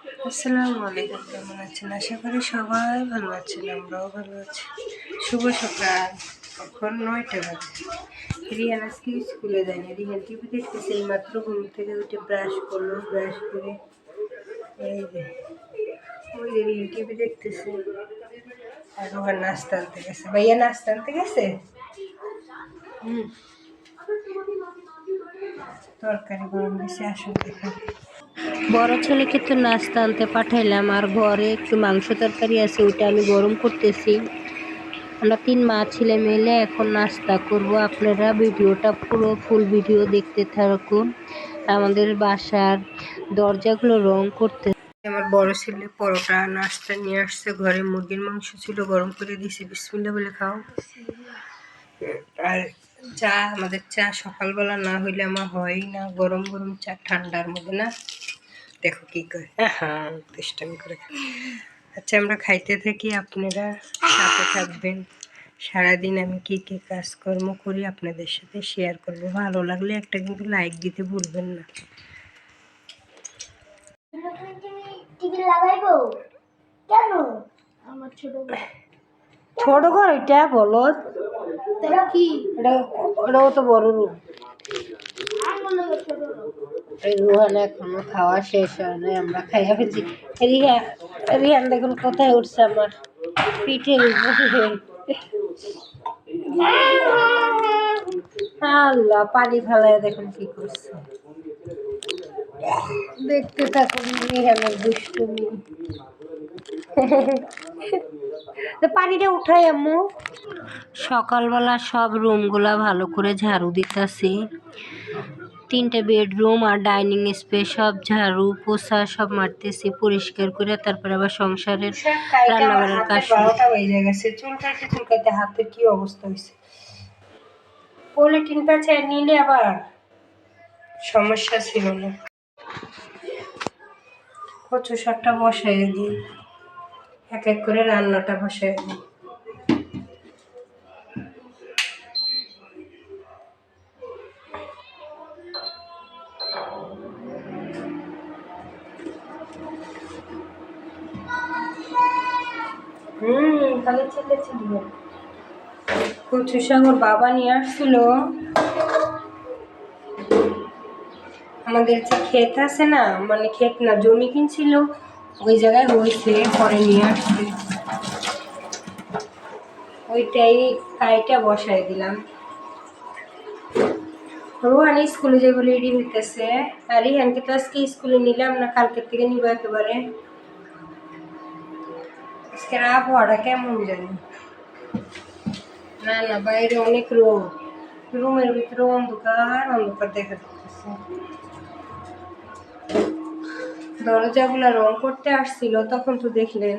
আসসালামু আলাইকুম, কেমন আছেন? আশা করি সবাই ভালো আছেন, আমরাও ভালো আছি। শুভ সকাল, এখন নয়টা বাজে। রিহান আজকে স্কুলে যায়নি। রিহান টিভি দেখতেছে, এই মাত্র ঘুম থেকে উঠে ব্রাশ করল, ব্রাশ করে এই যে, ওই যে রিহান টিভি দেখতেছে। আর রোহান নাস্তা আনতে গেছে। ভাইয়া নাস্তা আনতে গেছে? হুম। তরকারি গরম দিছে, আসুন দেখুন বড় ছেলেকে তো নাস্তা আনতে পাঠাইলাম, আর ঘরে একটু মাংস তরকারি আছে ওটা আমি গরম করতেছি। আমরা তিন মা ছেলে মিলে এখন নাস্তা করব। আপনারা ভিডিওটা পুরো ফুল ভিডিও দেখতে থাকুন। আমাদের বাসার দরজাগুলো রং করতে আমার বড় ছেলে পরোটা, নাস্তা নিয়ে আসছে, ঘরে মুরগির মাংস ছিল, গরম করে দিয়েছি বিসমিল্লা বলে খাও। আর চা, আমাদের চা সকালবেলা না হইলে আমার হয়ই না, গরম গরম চা ঠান্ডার মধ্যে না। দেখো কি করে। হ্যাঁ দুষ্টামি করে। আচ্ছা আমরা খাইতে থাকি আপনারা সাথে থাকবেন। সারাদিন আমি কি কি কাজকর্ম করি আপনাদের সাথে শেয়ার করব। ভালো লাগলে একটা কিন্তু লাইক দিতে ভুলবেন না। টিভি লাগাইবো কেন আমার ছোট ঘর ওইটা বলো। কি? এটা ওটাও তো বড় রুম আমার লোক ছোট এই রুহান এখনও খাওয়া শেষ হয় নাই, আমরা খাইয়া ফেলছি। রিহা, রিহান দেখুন কোথায় উঠছে আমার পিঠের উপরে। আল্লাহ, পানি ফেলায় দেখুন কি করছে। দেখতে থাকুন রিহানের দুষ্টুমি। পানিটা উঠাই আম্মু। সকালবেলা সব রুমগুলা ভালো করে ঝাড়ু দিতেছি। তিনটে বেডরুম আর ডাইনিং স্পেস সব ঝাড়ু পোছা সব মারতেছি পরিষ্কার করে তারপরে আবার সংসারের রান্নাবান্নার কাজ। বারোটা বেজে গেছে চুলকাইতে চুলকাইতে হাতের কি অবস্থা হয়েছে? পলিটিন কাছে নিলে আবার সমস্যা ছিল না। কচু শাকটা বসাই দিই এক এক করে রান্নাটা বসাই দিই। হুম, তাহলে ছেলে ছিল বাবা নিয়ে আসছিল। আমাদের যে ক্ষেত আছে না মানে ক্ষেত না, জমি কিনছিল, ওই জায়গায় হয়েছে, পরে নিয়ে আসছে। ওইটাই কাইটা বসাই দিলাম। রোহান স্কুলে যাব রেডি হইতেছে আর রিহানকে তো আজকে স্কুলে নিলাম না কালকের থেকে নিব একেবারে আজকের আবহাওয়াটা কেমন জানি না না বাইরে অনেক রোদ রুমের ভিতরে অন্ধকার অন্ধকার দেখা যাচ্ছে দরজাগুলা রং করতে আসছিল তখন তো দেখলেন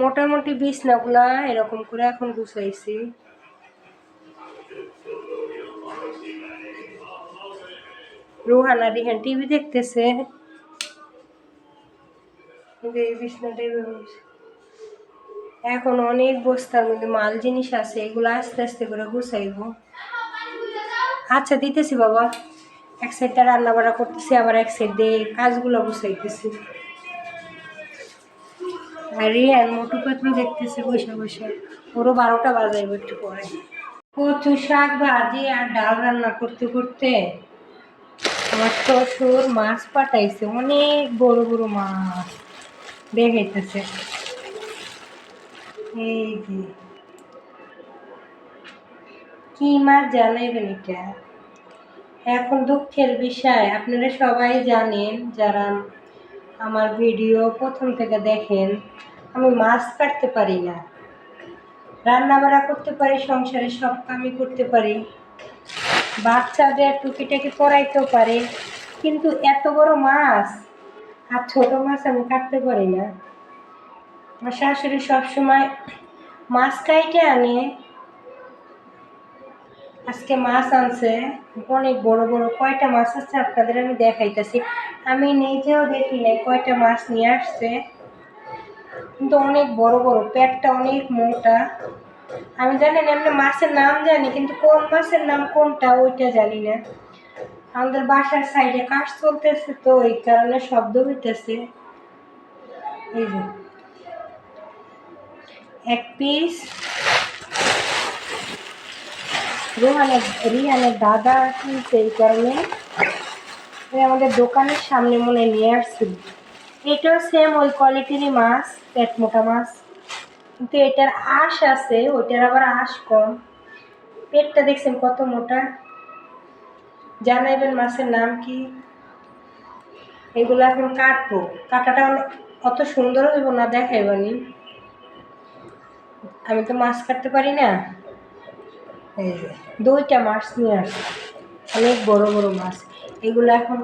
মোটামুটি বিছনাগুলা এরকম করে এখন গুছাইছি। রোহান রিহান টিভি দেখতেছে। এই এখন অনেক বস্তার মধ্যে মাল জিনিস আছে, এগুলো আস্তে আস্তে করে গুছাইবো। আচ্ছা দিতেছি বাবা। এক সাইডটা রান্না বান্না করতেছি, আবার এক সাইড দিয়ে কাজগুলো গুছাইতেছি। আর মোটু পাতলু দেখতেছে, বসে বসে। পুরো বারোটা বাজাইব একটু পরে। কচু শাক ভাজি আর ডাল রান্না করতে করতে আমার শ্বশুর মাছ পাঠাইছে, অনেক বড় বড় মাছ। দেখাইতেছে এই যে। কি মাছ জানাইবেন এটা? এখন দুঃখের বিষয়, আপনারা সবাই জানেন, যারা আমার ভিডিও প্রথম থেকে দেখেন, আমি মাছ কাটতে পারি না। রান্না বাড়া করতে পারি সংসারে সব কামই করতে পারি। বাচ্চাদের টুকিটাকি পড়াইতেও পারে, কিন্তু এত বড় মাছ আর ছোট মাছ আমি কাটতে পারি না। আমার শাশুড়ি সবসময় মাছ কাইটে আনে আজকে মাছ আনছে, অনেক বড় বড় কয়টা মাছ আছে আপনাদের আমি দেখাইতেছি। আমি নিজেও দেখি নাই কয়টা মাছ নিয়ে আসছে। কিন্তু অনেক বড় বড়, পেটটা অনেক মোটা। আমি জানি না, এমনি মাছের নাম জানি, কিন্তু কোন মাছের নাম কোনটা ওইটা জানি না। আমাদের বাসার সাইডে কাজ চলতেছে তো, এই কারণে শব্দ হইতেছে। এই এক পিস রোহানের রিহানের দাদা কিনছে এই কারণে আমাদের দোকানের সামনে মনে নিয়ে আসছিল। এটাও সেম ওই কোয়ালিটিরই মাছ, পেট মোটা মাছ। কিন্তু এটার আঁশ আছে, ওইটার আবার আঁশ কম। পেটটা দেখছেন কত মোটা। জানাইবেন মাছের নাম কি? এগুলো এখন কাটবো। কাটাটা অত সুন্দর হইব না, দেখাইবানি। আমি তো মাছ কাটতে পারি না। দুইটা মাছ নিয়ে আসি অনেক বড় বড় মাছ। এগুলো এখন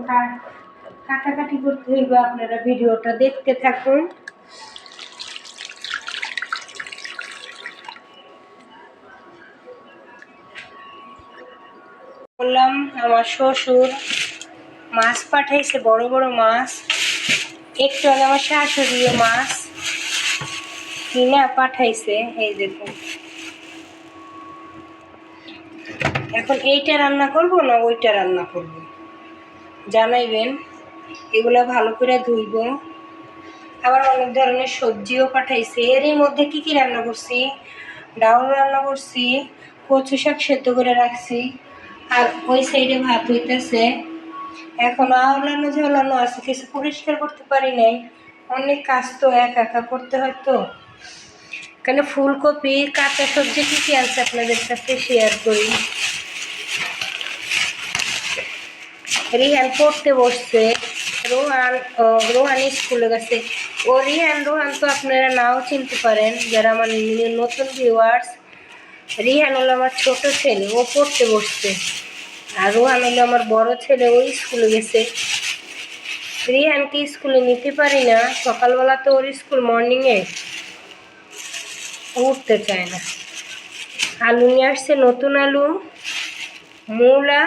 কাটাকাটি করতে হইবে। আপনারা ভিডিওটা দেখতে থাকুন। বললাম, আমার শ্বশুর মাছ পাঠাইছে, বড় বড় মাছ। একটু আমার শাশুড়িও মাছ কিনা পাঠাইছে। এই দেখুন। এখন এইটা রান্না করব না ওইটা রান্না করব? জানাইবেন, এগুলো ভালো করে ধুইব। আবার অনেক ধরনের সবজিও পাঠাইছে। এরই মধ্যে কি কি রান্না করছি? ডাউল রান্না করছি, কচু শাক সেদ্ধ করে রাখছি, আর ওই সাইডে ভাত হইতেছে। এখন আওলানো ঝোলানো আছে, কিছু পরিষ্কার করতে পারি নাই। অনেক কাজ তো একা একা করতে হয় তো। কেন ফুলকপি, কাঁচা সবজি কী কী আছে আপনাদের সাথে শেয়ার করি? রিহান পড়তে বসছে। রোহান ও, রোহান স্কুলে গেছে। ও রিহান রোহান তো আপনারা নাও চিনতে পারেন যারা আমার নতুন ভিউয়ার্স রিহান হলো আমার ছোট ছেলে ও পড়তে বসছে। আর রোহান হলো আমার বড় ছেলে ওই স্কুলে গেছে। রিহানকে স্কুলে নিতে পারি না সকালবেলা তো ওর স্কুল মর্নিংয়ে উঠতে চায় না। আলু নিয়ে আসছে নতুন আলু মূলা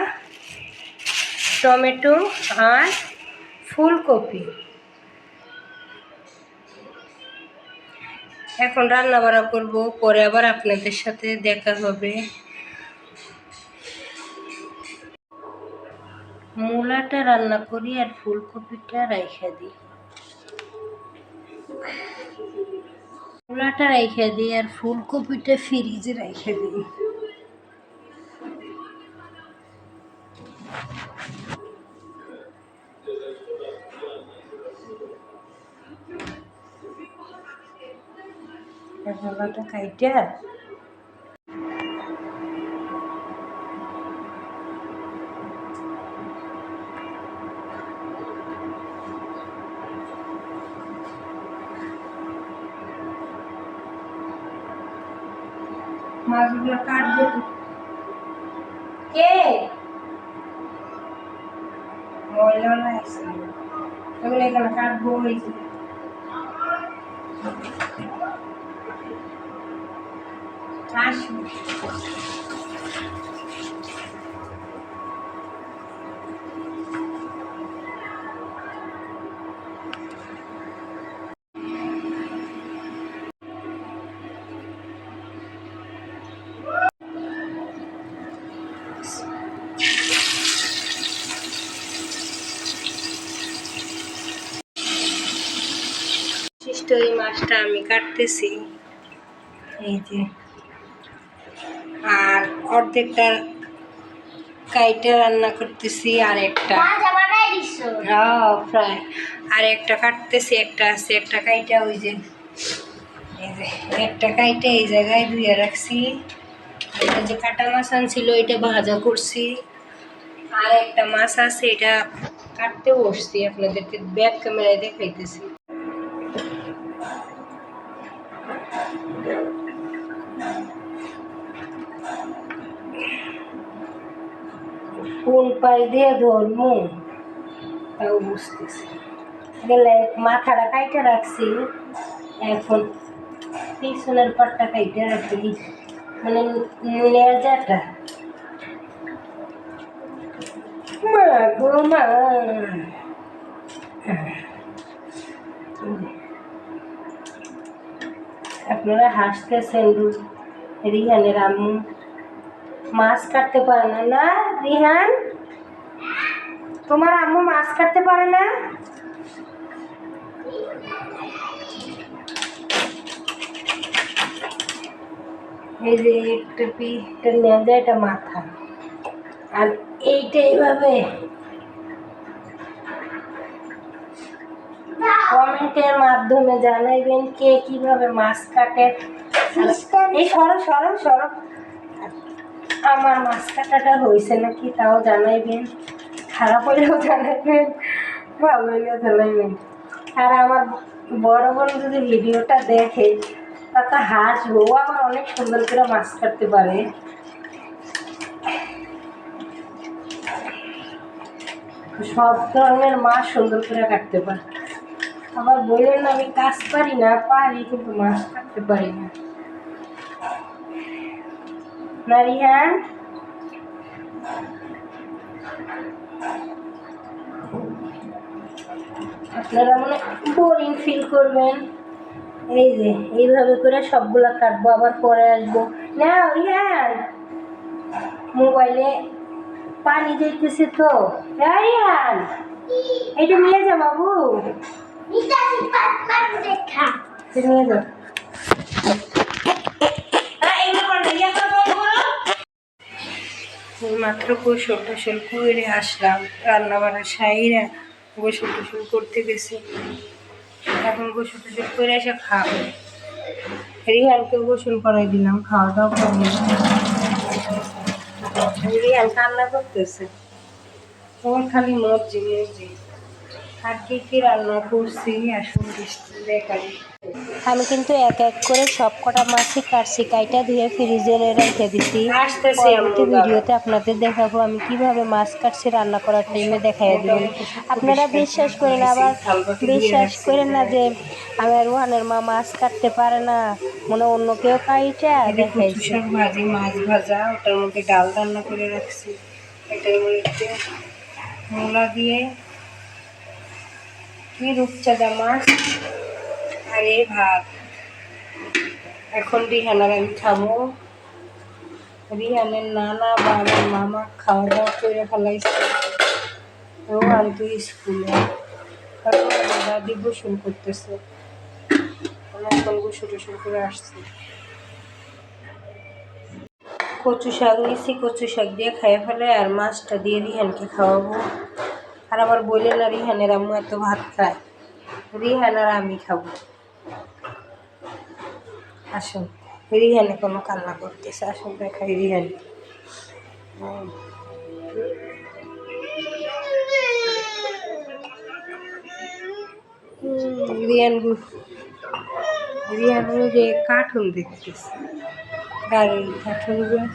টমেটো আর ফুলকপি। এখন রান্না বাড়া করব, পরে আবার আপনাদের সাথে দেখা হবে। মূলাটা রান্না করি আর ফুলকপিটা রাইখা দিই। মূলাটা রাইখা দিই আর ফুলকপিটা ফ্রিজে রাইখা দিই। মূলাটা কাইটা মাছগুলো কাটবো তো। কে ময়লা লাগছে এগুলো এখানে কাটবো ওই এই মাছটা আমি কাটতেছি। এই যে। আর অর্ধেকটা কাইটা রান্না করতেছি আর একটা। হ্যাঁ প্রায়। আর একটা কাটতেছি একটা আছে একটা কাইটা ওই যে এই যে একটা কাইটা এই জায়গায় ধুয়ে রাখছি। এটা যে কাটা মাছ আনছিল এটা ভাজা করছি। আর একটা মাছ আছে এটা কাটতে বসছি আপনাদেরকে ব্যাক ক্যামেরায় দেখাইতেছি। কোন পাই দিয়ে ধরমু তাও বুঝতেছি। গেলে মাথাটা কাইটে রাখছি। এখন পিছনের পাটটা কাইটে রাখি। মানে লেজাটা মা গো মা। আপনারা হাসতেছেন রিহানের আম্মু। মাছ কাটতে পারে না না রিহান? তোমার আম্মু মাছ কাটতে পারে না? এই যে একটা পিঠটা নেওয়া এটা মাথা। আর এইটা এইভাবে কমেন্টের মাধ্যমে জানাইবেন কে কীভাবে মাছ কাটে। এই সরো সরো সরো। আমার মাছ কাটাটা হয়েছে নাকি তাও জানাইবেন। খারাপ হলেও জানাইবেন, ভালো হলেও জানাইবেন। আর আমার বড় বোন যদি ভিডিওটা দেখে, তাতে হাসবো ও আবার অনেক সুন্দর করে মাছ কাটতে পারে। সব ধরনের মাছ সুন্দর করে কাটতে পারে। আবার বললেন আমি কাজ পারি না, পারি, কিন্তু মাছ কাটতে পারি না। না রিহান আপনারা মনে বোরিং ফিল করবেন। এই যে এইভাবে করে সবগুলা কাটবো আবার পরে আসব। না রিহান মোবাইলে পানি যাইতেছে তো। রিহান এইটা নিয়ে যা বাবু। এটা নিয়ে যা। মাত্র গোসল টোসল করে আসলাম। রান্না বান্না সাইরা গোসল টোসল করতে গেছি। এখন গোসল টোসল করে এসে খাব। রিহানকে গোসল করাই দিলাম খাওয়া দাওয়া করে রিহান রান্না করতেছে। তখন খালি মর্জি মর্জি আর কি কি রান্না করছি আসুন দেখাই আমি কিন্তু এক এক করে সব কটা মাছই কাটছি কাইটা ধুয়ে ফ্রিজে রেখে দিছি। পরবর্তী ভিডিওতে আপনাদের দেখাবো আমি কীভাবে মাছ কাটছি রান্না করার টাইমে দেখাই দেবেন আপনারা বিশ্বাস করেন আবার বিশ্বাস করেন না যে আমার রোহানের মা মাছ কাটতে পারে না মনে অন্য কেউ কাইটা কচু দেখাইছে ভাজি মাছ ভাজা ওটার মধ্যে ডাল রান্না করে রাখছি। এটার মধ্যে মূলা দিয়ে কি রূপচাঁদা মাছ আর এই ভাত। এখন রিহানার আমি খাব। রিহানের নানা বা আমার মামা খাওয়া দাওয়া করে ফেলাইছে। রোহান তুই স্কুলে। দাদি গোসল করতেছে। এখন গোসল টোসল করে আসছি। কচু শাক নিয়েছি কচু শাক দিয়ে খাইয়ে ফেলে আর মাছটা দিয়ে রিহানকে খাওয়াবো। আর আবার বললেন না রিহানের আম্মু এত ভাত খায়। রিহান আর আমি খাব। আসুন, রিহানে কোনো কান্না করতেছে। আসুন, দেখাই রিহান যে কার্টুন দেখতেছে। গাড়ির কার্টুনগুলো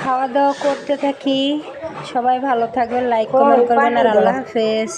খাওয়া দাওয়া করতে থাকি। সবাই ভালো থাকবেন লাইক কমেন্ট করবেন আর আল্লাহ হাফেজ।